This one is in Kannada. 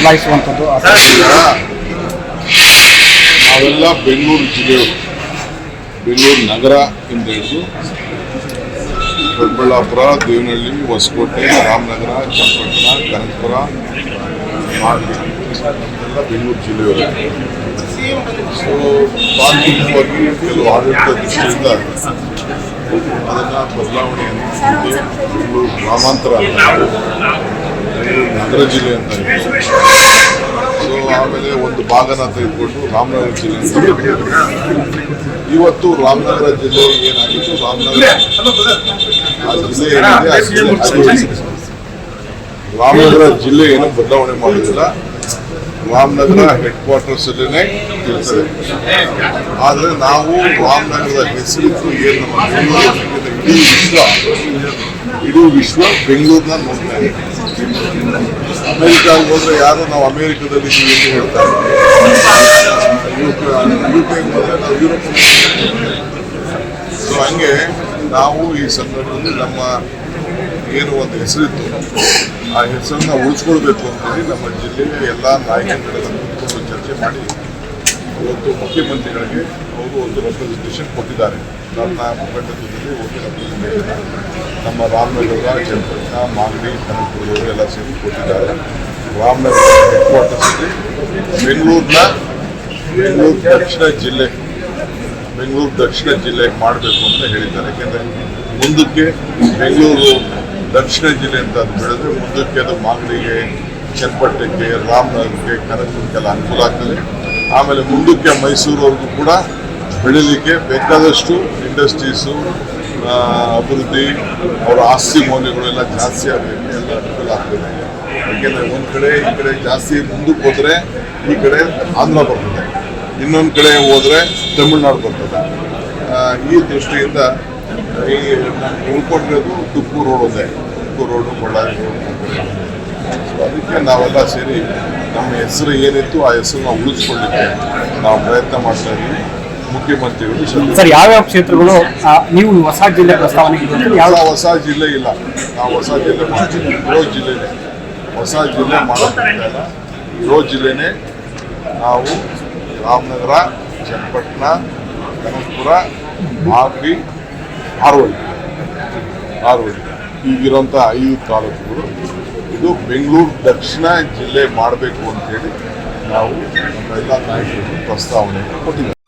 ಬದಲಾಯಿಸುವಂಥದ್ದು ನಾವೆಲ್ಲ ಬೆಂಗಳೂರು ಜಿಲ್ಲೆಯವರು. ಬೆಂಗಳೂರು ನಗರ ಇಂದ ಹಿಡಿದು ದೊಡ್ಡಬಳ್ಳಾಪುರ ದೇವನಹಳ್ಳಿ, ಹೊಸಕೋಟೆ, ರಾಮನಗರ, ಚನ್ನಪಟ್ಟಣ, ಕನಕಪುರ ಬೆಂಗಳೂರು ಜಿಲ್ಲೆಯವರು. ಸೊ ತಾಂತ್ರಿಕವಾಗಿ ಕೆಲವು ಆಡಳಿತ ದೃಷ್ಟಿಯಿಂದ ಅದನ್ನು ಬದಲಾವಣೆಯನ್ನು ಬೆಂಗಳೂರು ಗ್ರಾಮಾಂತರ ಬೆಂಗಳೂರು ನಗರ ಜಿಲ್ಲೆ ಅಂತ ಆಮೇಲೆ ಒಂದು ಭಾಗನ ತೆಗೆದುಕೊಂಡು ರಾಮನಗರ ಜಿಲ್ಲೆ ಇವತ್ತು ರಾಮನಗರ ಜಿಲ್ಲೆ ಏನಾಗಿತ್ತು? ರಾಮನಗರ ಜಿಲ್ಲೆ. ರಾಮನಗರ ಜಿಲ್ಲೆ ಏನು ಬದಲಾವಣೆ ಮಾಡುದಿಲ್ಲ ರಾಮನಗರ ಹೆಡ್ ಕ್ವಾರ್ಟರ್ಸ್ ಅಲ್ಲೇ ಇರ್ತದೆ. ಆದ್ರೆ ನಾವು ರಾಮನಗರದ ಹೆಸರಿತ್ತು ಏನು ಇಡೀ ವಿಶ್ವ ಇಡೀ ವಿಶ್ವ ಬೆಂಗಳೂರಿನ ನೋಡ್ತಾ ಇದೆ ಅಮೆರಿಕಾಗೆ ಹೋದ್ರೆ ಯಾರು ನಾವು ಅಮೆರಿಕದಲ್ಲಿ ಇದ್ದೀವಿ ಅಂತ ಹೇಳ್ತಾರೆ. ಯುಕೆ ಹೋದ್ರೆ ನಾವು ಯುರೋಪ್ ಸೊ ಹಂಗೆ ನಾವು ಈ ಸಂದರ್ಭದಲ್ಲಿ ನಮ್ಮ ಏನು ಒಂದು ಹೆಸರಿತ್ತು, ಆ ಹೆಸರನ್ನ ಉಳಿಸ್ಕೊಳ್ಬೇಕು ಅಂತೇಳಿ ನಮ್ಮ ಜಿಲ್ಲೆಯ ಎಲ್ಲ ನಾಯಕರುಗಳನ್ನು ಚರ್ಚೆ ಮಾಡಿ ಇವತ್ತು ಮುಖ್ಯಮಂತ್ರಿಗಳಿಗೆ ಅವರು ಒಂದು ರೆಪ್ರೆಸೆಂಟೇಷನ್ ಕೊಟ್ಟಿದ್ದಾರೆ. ನನ್ನ ಮುಖಂಡತ್ವದಲ್ಲಿ ಒಂದು ರೆಪ್ರೆಸೆಂಟೇಷನ್ ನಮ್ಮ ರಾಮನಗರ ಚನ್ನಪಟ್ಟಣ ಮಾಗಡಿ, ಕನಕಪುರದವರು ಎಲ್ಲ ಸೇರಿ ಕೊಟ್ಟಿದ್ದಾರೆ. ರಾಮನಗರ ಹೆಡ್ ಬೆಂಗಳೂರಿನ ಬೆಂಗಳೂರು ದಕ್ಷಿಣ ಜಿಲ್ಲೆ, ಬೆಂಗಳೂರು ದಕ್ಷಿಣ ಜಿಲ್ಲೆ ಮಾಡಬೇಕು ಅಂತ ಹೇಳಿದ್ದಾರೆ. ಯಾಕೆಂದರೆ ಮುಂದಕ್ಕೆ ಬೆಂಗಳೂರು ದಕ್ಷಿಣ ಜಿಲ್ಲೆ ಅಂತ ಅದು ಬೆಳೆದ್ರೆ ಮುಂದಕ್ಕೆ ಅದು ಮಾಗಡಿಗೆ ಚನ್ನಪಟ್ಟಣಕ್ಕೆ ರಾಮನಗರಕ್ಕೆ, ಕನಕಪುರಕ್ಕೆಲ್ಲ ಅನುಕೂಲ ಆಗ್ತದೆ. ಆಮೇಲೆ ಮುಂದಕ್ಕೆ ಮೈಸೂರವರೆಗೂ ಕೂಡ ಬೆಳೀಲಿಕ್ಕೆ ಬೇಕಾದಷ್ಟು ಇಂಡಸ್ಟ್ರೀಸು ಅಭಿವೃದ್ಧಿ, ಅವರ ಆಸ್ತಿ ಮೌಲ್ಯಗಳೆಲ್ಲ ಜಾಸ್ತಿ ಆಗಬೇಕು ಎಲ್ಲ ಅನುಕೂಲ ಆಗ್ತದೆ. ಯಾಕೆಂದರೆ ಒಂದು ಕಡೆ ಈ ಕಡೆ ಜಾಸ್ತಿ ಮುಂದಕ್ಕೆ ಹೋದರೆ ಈ ಕಡೆ ಆಂಧ್ರ ಬರ್ತದೆ. ಇನ್ನೊಂದು ಕಡೆ ಹೋದರೆ ತಮಿಳ್ನಾಡು ಬರ್ತದೆ. ಈ ದೃಷ್ಟಿಯಿಂದ ಈ ನಾನು ಉಳ್ಕೊಂಡಿರೋದು ತುಪ್ಪು ರೋಡ್ ಒಂದೇ. Tuppu road, Bellary road. ಅದಕ್ಕೆ ನಾವೆಲ್ಲ ಸೇರಿ ನಮ್ಮ ಹೆಸರು ಏನಿತ್ತು ಆ ಹೆಸರನ್ನ ಉಳಿಸ್ಕೊಳ್ಳಿಕ್ಕೆ ನಾವು ಪ್ರಯತ್ನ ಮಾಡ್ತಾ ಇದ್ದೀವಿ. ಮುಖ್ಯಮಂತ್ರಿಗಳು ಯಾವ ಸರ್ ಯಾವ್ಯಾವ ಕ್ಷೇತ್ರಗಳು ನೀವು ಹೊಸ ಜಿಲ್ಲೆ ಪ್ರಸ್ತಾವನೆ ಯಾವ ಯಾವ ಹೊಸ ಜಿಲ್ಲೆ ಇಲ್ಲ. ನಾವು ಹೊಸ ಜಿಲ್ಲೆ ಮಾಡ್ತೀವಿ. ಇರೋ ಜಿಲ್ಲೆನೇ. ಹೊಸ ಜಿಲ್ಲೆ ಮಾಡೋದಿಲ್ಲ ಇರೋ ಜಿಲ್ಲೆನೇ ನಾವು ರಾಮನಗರ ಚನ್ನಪಟ್ಟಣ ಕನಕಪುರ ಮಾಗಡಿ ಹಾರೋಳಿ ಹಾರೋಳಿ ಈಗಿರೋಂಥ ಐದು ತಾಲೂಕುಗಳು. ಇದು ಬೆಂಗಳೂರು ದಕ್ಷಿಣ ಜಿಲ್ಲೆ ಮಾಡಬೇಕು ಅಂತೇಳಿ ನಾವು ಎಲ್ಲ ಪ್ರಸ್ತಾವನೆ ಕೊಟ್ಟಿದ್ದೇವೆ.